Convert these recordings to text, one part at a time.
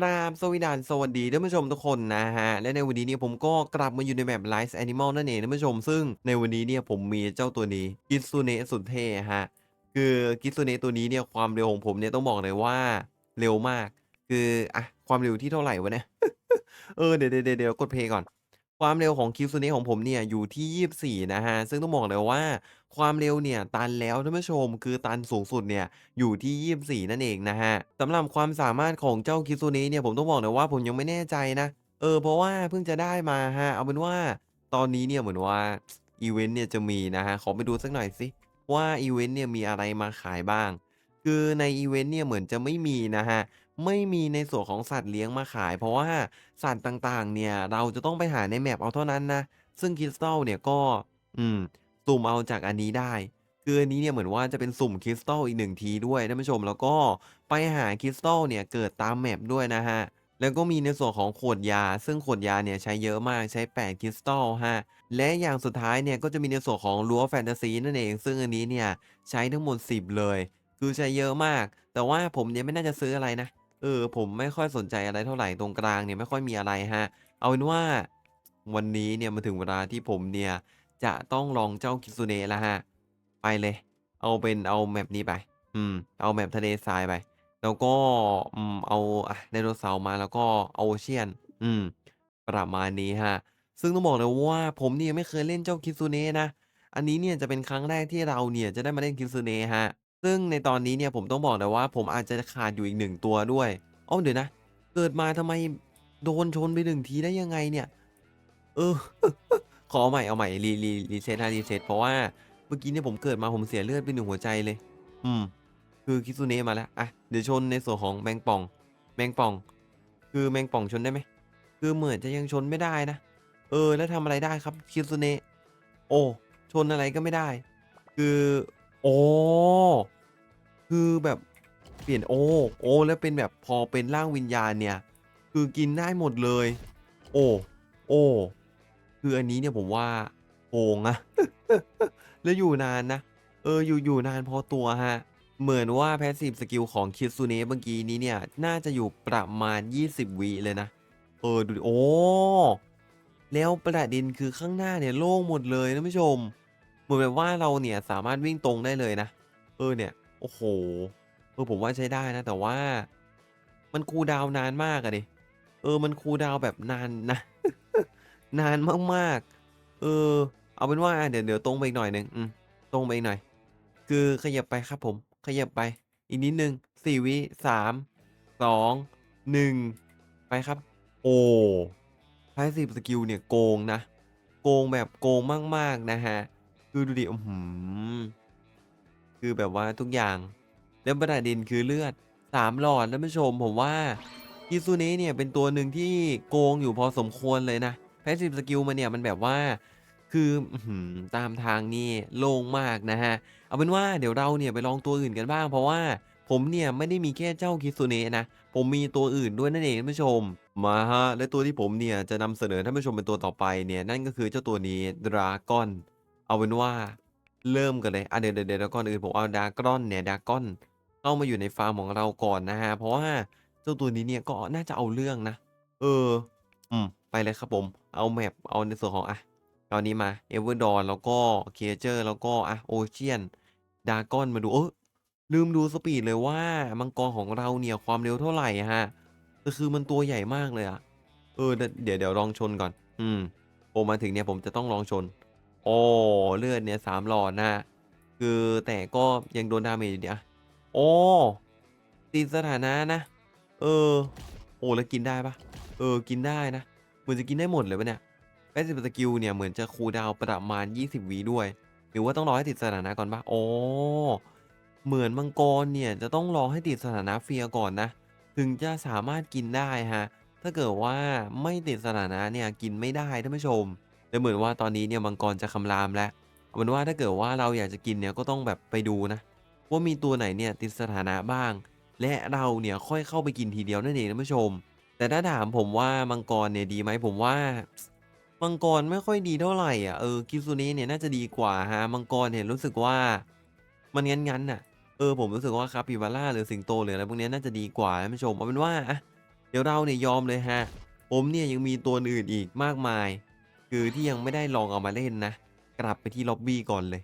กราบสวีดานสวัสดีท่านผู้ชมทุกคนนะฮะ และในวันนี้เนี่ยผมก็กลับมาอยู่ในแบบ Life Animal นั่นเองท่านผู้ชม ซึ่งในวันนี้เนี่ยผมมีเจ้าตัวนี้กิซูเนะสุดเท่ฮะ คือกิซูเนะตัวนี้เนี่ยความเร็วของผมเนี่ยต้องบอกเลยว่าเร็วมาก คืออะความเร็วที่เท่าไหร่วะเนี่ย เออเดี๋ยวเดี๋ยวเดี๋ยวกดเพลย์ก่อน ความเร็วของคิวซูเนะของผมเนี่ยอยู่ที่ 24 นะฮะซึ่งต้องบอกเลยว่า ความเร็วเนี่ยตันแล้วท่านผู้ชม คือตันสูงสุดเนี่ยอยู่ที่ 24 นั่นเองนะฮะสำหรับความสามารถของเจ้าคิซูเนะเนี่ย ผมต้องบอกเลยว่าผมยังไม่แน่ใจนะ เออ เพราะว่าเพิ่งจะได้มาฮะเอาเป็นว่าตอนนี้เนี่ยเหมือนว่าอีเวนต์เนี่ยจะมีนะฮะขอไปดูสักหน่อยสิว่าอีเวนต์เนี่ยมีอะไรมาขายบ้าง คือในอีเวนต์เนี่ยเหมือนจะไม่มีนะฮะ ไม่มีในส่วนของสัตว์เลี้ยงมาขาย เพราะว่าสัตว์ต่างๆ เนี่ย เราจะต้องไปหาใน map เอาเท่านั้นนะ ซึ่งคริสตัลเนี่ยก็ อืม สุ่มเอาจากอันนี้ได้ คืออันนี้เนี่ยเหมือนว่าจะเป็นสุ่มคริสตัลอีก1ทีด้วยท่านผู้ชม แล้วก็ไปหาคริสตัลเนี่ยเกิดตาม map ด้วยนะครับแล้วก็มีในส่วนของขวดยา ซึ่งขวดยาเนี่ยใช้เยอะมากใช้ 8คริสตัลฮะ และอย่างสุดท้ายเนี่ยก็จะมีในส่วนของรั้วแฟนตาซีนั่นเอง ซึ่งอันนี้เนี่ยใช้ทั้งหมด 10 เลย คือใช้เยอะมาก แต่ว่าผมเนี่ยไม่น่าจะซื้ออะไรนะ ออ ผมไม่ค่อยสนใจอะไรเท่าไหร่ตรงกลางเนี่ยไม่ค่อยมีอะไรครับเอาเป็นว่าวันนี้เนี่ยมันถึงเวลาที่ผมเนี่ยจะต้องลองเจ้าคิซูเนะแล้วครับไปเลย เอาเป็นเอา map นี้ไป อืม เอา map ทะเลทรายไป แล้วก็อืมเอาไดโนเสาร์มาแล้วก็เอา Ocean อืม ประมาณนี้ครับซึ่งต้องบอกเลยว่าผมเนี่ยไม่เคยเล่นเจ้าคิซูเนะนะ อันนี้เนี่ยจะเป็นครั้งแรกที่เราเนี่ยจะได้มาเล่นคิซูเนะครับ ซึ่งในตอนนี้เนี่ยผมต้องบอกเลยว่า ผมอาจจะขาดอยู่อีก1ตัวด้วยอ้าวเดี๋ยวนะ เกิดมาทำไมโดนชนไป1ทีได้ยังไงเนี่ย เออ ขอใหม่เอาใหม่รีรี reset ครับ reset เพราะว่าเมื่อกี้เนี่ยผมเกิดมาผมเสียเลือดไป1หัวใจเลย อืม คือคิซูเนะมาแล้วอะเดี๋ยวชนในส่วนของแมงป่อง แมงป่อง คือแมงป่องชนได้ไหมคือเหมือนจะยังชนไม่ได้นะเออ แล้วทำอะไรได้ครับคิซูเนะโอ้ชนอะไรก็ไม่ได้ คืออ๋อ คือแบบเปลี่ยนโอ้โอ้แล้วเป็นแบบพอเป็นร่างวิญญาณเนี่ย คือกินได้หมดเลย โอ้โอ้คืออันนี้เนี่ยผมว่าโกงนะแล้วอยู่นานนะ เอออยู่อยู่นานพอตัวครับเหมือนว่าแพสซีฟสกิลของคิซูเนะเมื่อกี้นี้เนี่ย น่าจะอยู่ประมาณ 20วิเลยนะ เออดูโอ้แล้วประเด็นคือข้างหน้าเนี่ยโล่งหมดเลยท่านผู้ชม เหมือนแบบว่าเราเนี่ยสามารถวิ่งตรงได้เลยนะ เออเนี่ย โอ้โฮเออผมว่าใช้ได้นะ แต่ว่า มันคูลดาวน์นานมากอะดิเออ มันคูลดาวน์แบบนานนะ นานมากๆ เออ เอาเป็นว่าเดี๋ยวเดี๋ยวตรงไปอีกหน่อยหนึ่งอืมตรงไปอีกหน่อย คือขยับไปครับผม ขยับไป อีกนิดหนึ่ง4วิ3 2 1ไปครับ โอ้แพสซีฟสกิลเนี่ยโกงนะ โกงแบบโกงมาก ๆ นะครับคือดูดิอื้อฮือ คือแบบว่าทุกอย่างแล้วประเด็นคือเลือด3หลอดท่านผู้ชมผมว่าคิซูเนะเนี่ยเป็นตัวหนึ่งที่โกงอยู่พอสมควรเลยนะแพสซีฟสกิลมันเนี่ยมันแบบว่าคือตามทางนี่โล่งมากนะครับเอาเป็นว่าเดี๋ยวเราเนี่ยไปลองตัวอื่นกันบ้าง เพราะว่าผมเนี่ยไม่ได้มีแค่เจ้าคิซูเนะนะ ผมมีตัวอื่นด้วยนั่นเองท่านผู้ชม มาครับและตัวที่ผมเนี่ยจะนำเสนอท่านผู้ชมเป็นตัวต่อไปเนี่ยนั่นก็คือเจ้าตัวนี้ Dragon เอาเป็นว่า เริ่มกันเลยอะเดี๋ยวเดี๋ยวเดี๋ยวก่อนอื่นผมเอา Dragon เนี่ย Dragon เข้ามาอยู่ในฟาร์มของเราก่อนนะครับเพราะว่าเจ้าตัวนี้เนี่ยก็น่าจะเอาเรื่องนะ เออ อืม ไปเลยครับผม เอา map เอาในส่วนของอะเอานี้มา Everdawn แล้วก็ Creature แล้วก็อะ Ocean Dragon มาดูเออลืมดูสปีดเลยว่ามังกรของเราเนี่ยความเร็วเท่าไรอะครับแต่คือมันตัวใหญ่มากเลยอะเออ เดี๋ยวเดี๋ยวลองชนก่อน อืมผมมาถึงเนี่ยผมจะต้องลองชน โอ้ เลือดเนี่ย3หลอดนะคือแต่ก็ยังโดน damage อยู่ดีอะอ๋อติดสถานะนะ เออ โอ้แล้วกินได้ปล่า?เออ กินได้นะ เหมือนจะกินได้หมดเลยปล่าเนี่ยแพสซีฟสกิลเนี่ยเหมือนจะคูดาวประมาณ 20วิด้วย หรือว่าต้องรอให้ติดสถานะก่อนปล่า?อ๋อเหมือนมังกรเนี่ยจะต้องรอให้ติดสถานะเฟียก่อนนะ ถึงจะสามารถกินได้ครับถ้าเกิดว่าไม่ติดสถานะเนี่ยกินไม่ได้ท่านผู้ชม แต่เหมือนว่าตอนนี้เนี่ยมังกรจะคำรามแล้วเอาเป็นว่าถ้าเกิดว่าเราอยากจะกินเนี่ยก็ต้องแบบไปดูนะว่ามีตัวไหนเนี่ยติดสถานะบ้าง และเราเนี่ยค่อยเข้าไปกินทีเดียวนั่นเองท่านผู้ชม แต่ถ้าถามผมว่ามังกรเนี่ยดีไหมผมว่ามังกรไม่ค่อยดีเท่าไหร่อะเออคิซูเนะเนี่ยน่าจะดีกว่าครับมังกรเนี่ยรู้สึกว่ามันงั้นๆน่ะเออผมรู้สึกว่าคาปิบาราหรือสิงโตหรืออะไรพวกนี้น่าจะดีกว่าท่านผู้ชมเอาเป็นว่าอะเดี๋ยวเราเนี่ยยอมเลยฮะ ผมเนี่ยยังมีตัวอื่นอีกมากมาย คือที่ยังไม่ได้ลองเอามาเล่นนะ กลับไปที่ล็อบบี้ก่อนเลย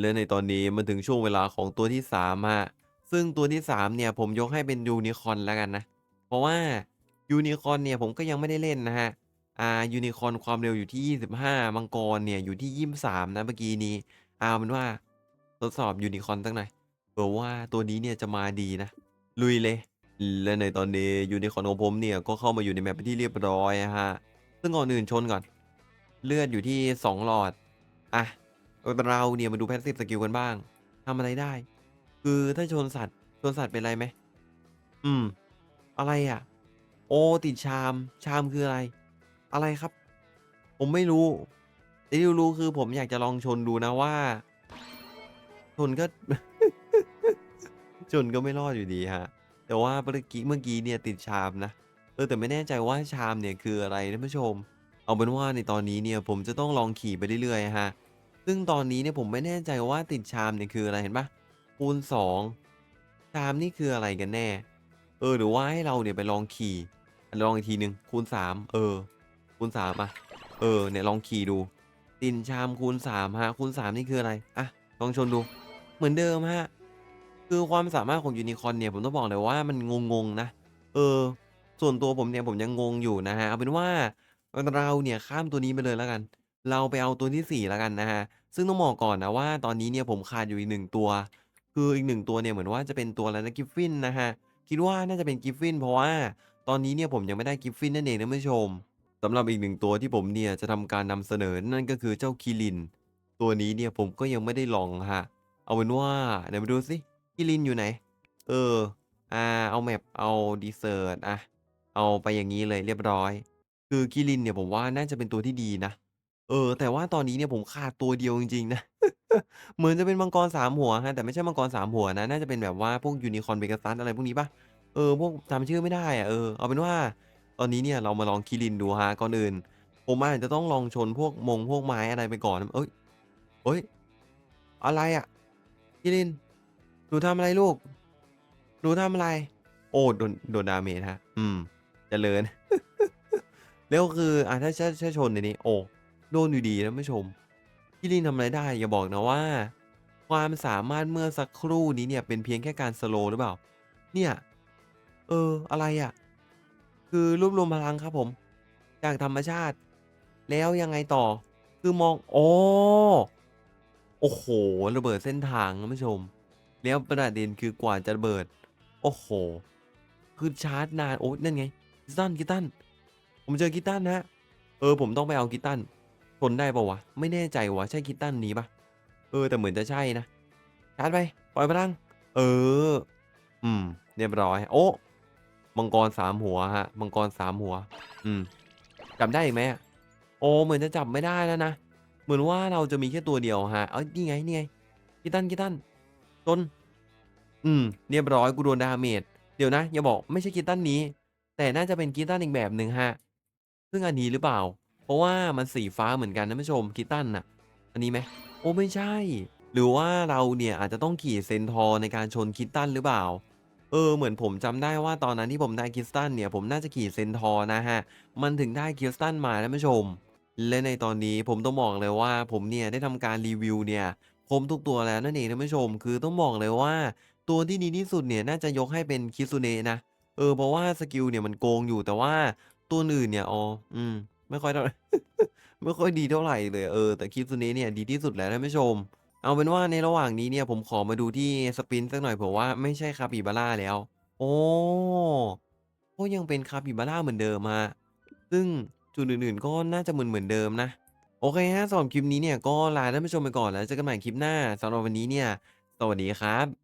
และในตอนนี้มันถึงช่วงเวลาของตัวที่3ฮะซึ่งตัวที่ 3 เนี่ยผมยกให้เป็นยูนิคอนแล้วกันนะ เพราะว่ายูนิคอนเนี่ยผมก็ยังไม่ได้เล่นนะฮะ อ่ายูนิคอนความเร็วอยู่ที่ 25 มังกรเนี่ยอยู่ที่ 23 นะเมื่อกี้นี้เอาเป็นว่าทดสอบยูนิคอนตั้งหน่อยเผื่อว่าตัวนี้เนี่ยจะมาดีนะ ลุยเลย และในตอนนี้ยูนิคอนของผมเนี่ยก็เข้ามาอยู่ในแมปเป็นที่เรียบร้อยฮะ ซึ่งก่อนอื่นชนก่อน เลือดอยู่ที่ 2 หลอด อะ เราเนี่ยมาดูแพสซีฟสกิลกันบ้างทำอะไรได้ คือถ้าชนสัตว์ ชนสัตว์เป็นไรไหม อืม อะไรอะ โอติดชาม ชามคืออะไร อะไรครับ ผมไม่รู้ แต่ที่รู้คือผมอยากจะลองชนดูนะว่า ชนก็ ชนก็ไม่รอดอยู่ดีฮะ แต่ว่าเมื่อกี้เมื่อกี้เนี่ยติดชามนะ เออแต่ไม่แน่ใจว่าชามเนี่ยคืออะไรท่านผู้ชม เอาเป็นว่าในตอนนี้เนี่ยผมจะต้องลองขี่ไปเรื่อยๆฮะ ซึ่งตอนนี้เนี่ยผมไม่แน่ใจว่าติดชามเนี่ยคืออะไรเห็นปะคูณสองชามนี่คืออะไรกันแน่ เออหรือว่าให้เราเนี่ยไปลองขี่ลองอีกทีหนึ่งคูณสามเออ คูณสามอะ เออเนี่ยลองขี่ดู ตินชามคูณสามฮะคูณสามนี่คืออะไรอะลองชนดู เหมือนเดิมฮะคือความสามารถของยูนิคอร์นเนี่ยผมต้องบอกเลยว่ามันงงๆนะ เออ ส่วนตัวผมเนี่ยผมยังงงอยู่นะฮะเอาเป็นว่า เราเนี่ยข้ามตัวนี้ไปเลยแล้วกัน เราไปเอาตัวที่สี่แล้วกันนะฮะ ซึ่งต้องบอกก่อนนะว่าตอนนี้เนี่ยผมขาดอยู่อีกหนึ่งตัว คืออีกหนึ่งตัวเนี่ยเหมือนว่าจะเป็นตัวอะไรนะกิฟฟินนะฮะ คิดว่าน่าจะเป็นกิฟฟินเพราะว่าตอนนี้เนี่ยผมยังไม่ได้กิฟฟินนั่นเองนะผู้ชมสำหรับอีกหนึ่งตัวที่ผมเนี่ยจะทำการนำเสนอนั่นก็คือเจ้าคิริน ตัวนี้เนี่ยผมก็ยังไม่ได้ลองฮะ เอาเป็นว่าเดี๋ยวมาดูสิคิรินอยู่ไหน เออ อ่า เอาแมปเอาดีเซอร์ตอะ เอาไปอย่างนี้เลยเรียบร้อย คือคิรินเนี่ยผมว่าน่าจะเป็นตัวที่ดีนะ เออ แต่ว่าตอนนี้เนี่ยผมขาดตัวเดียวจริง ๆ นะ เหมือนจะเป็นมังกรสามหัวฮะ แต่ไม่ใช่มังกรสามหัวนะ น่าจะเป็นแบบว่าพวกยูนิคอร์นเบกัสซัสอะไรพวกนี้ปะเออ พวกจำชื่อไม่ได้อะเออ เอาเป็นว่า ตอนนี้เนี่ยเรามาลองคิรินดูฮะ ก่อนอื่น ผมอาจจะต้องลองชนพวกมงพวกไม้อะไรไปก่อน เอ้ย เอ้ย อะไรอะคิริน หนูทำอะไรลูก หนูทำอะไร โอ้โดนโดนดาเมจฮะ อืมเจริญ แล้วคืออะถ้าถ้าถ้าชนในนี้ โอ้โดนอยู่ดีนะผู้ชมคิรินทำอะไรได้ อย่าบอกนะว่า ความสามารถเมื่อสักครู่นี้เนี่ยเป็นเพียงแค่การสโลหรือเปล่า เนี่ย เอออะไรอะ่ะ คือรวบรวมพลังครับผม จากธรรมชาติ แล้วยังไงต่อ คือมองโอ้โอ้โห ระเบิดเส้นทางนะผู้ชม แล้วประเด็นคือกว่าจะระเบิด โอ้โห คือชาร์จนาน โอ้นั่นไงกิตันกิตัน ผมเจอกิตันนะ เออ ผมต้องไปเอากิตันทนได้ปะวะ ไม่แน่ใจวะ ใช่กิตันนี้ปะเออ แต่เหมือนจะใช่นะชาร์จไป ปล่อยพลัง เออ อืม เรียบร้อย โอ้มังกรสามหัวฮะ มังกรสามหัว อืมจับได้อีกไหมอะโอ้ เหมือนจะจับไม่ได้แล้วนะ เหมือนว่าเราจะมีแค่ตัวเดียวฮะ เอ้ยนี่ไง นี่ไงกิตันกิตันจน อืม เรียบร้อย กูโดนดาเมจ เดี๋ยวนะ อย่าบอกไม่ใช่กิตันนี้ แต่น่าจะเป็นกิตันอีกแบบหนึ่งฮะ ซึ่งอันนี้หรือเปล่า เพราะว่ามันสีฟ้าเหมือนกันนะผู้ชมกิตันน่ะ อันนี้ไหมโอ้ไม่ใช่ หรือว่าเราเนี่ยอาจจะต้องขี่เซนทอร์ในการชนคิตตันหรือเปล่า เออเหมือนผมจำได้ว่าตอนนั้นที่ผมได้คิสตันเนี่ยผมน่าจะขี่เซนทอร์นะฮะ มันถึงได้คิสตันมาท่านผู้ชม และในตอนนี้ผมต้องบอกเลยว่า ผมเนี่ยได้ทำการรีวิวเนี่ยครบทุกตัวแล้วนั่นเองท่านผู้ชม คือต้องบอกเลยว่า ตัวที่ดีที่สุดเนี่ยน่าจะยกให้เป็นคิซุเนะนะเออเพราะว่าสกิลเนี่ยมันโกงอยู่แต่ว่า ตัวอื่นเนี่ยอ๋ออืม ไม่ค่อยเท่า ไม่ค่อยดีเท่าไหร่เลยเออแต่คิซุเนะเนี่ยดีที่สุดแล้วท่านผู้ชม เอาเป็นว่าในระหว่างนี้เนี่ยผมขอมาดูที่สปินสักหน่อยเผื่อว่าไม่ใช่คาปิบาร่าแล้ว โอ้ก็ยังเป็นคาปิบาร่าเหมือนเดิมฮะซึ่งจุดอื่นๆก็น่าจะเหมือนเหมือนเดิมนะโอเคฮะสำหรับคลิปนี้เนี่ยก็ลาท่านผู้ชมไปก่อนแล้วเจอกันใหม่คลิปหน้าสำหรับวันนี้เนี่ย สวัสดีครับ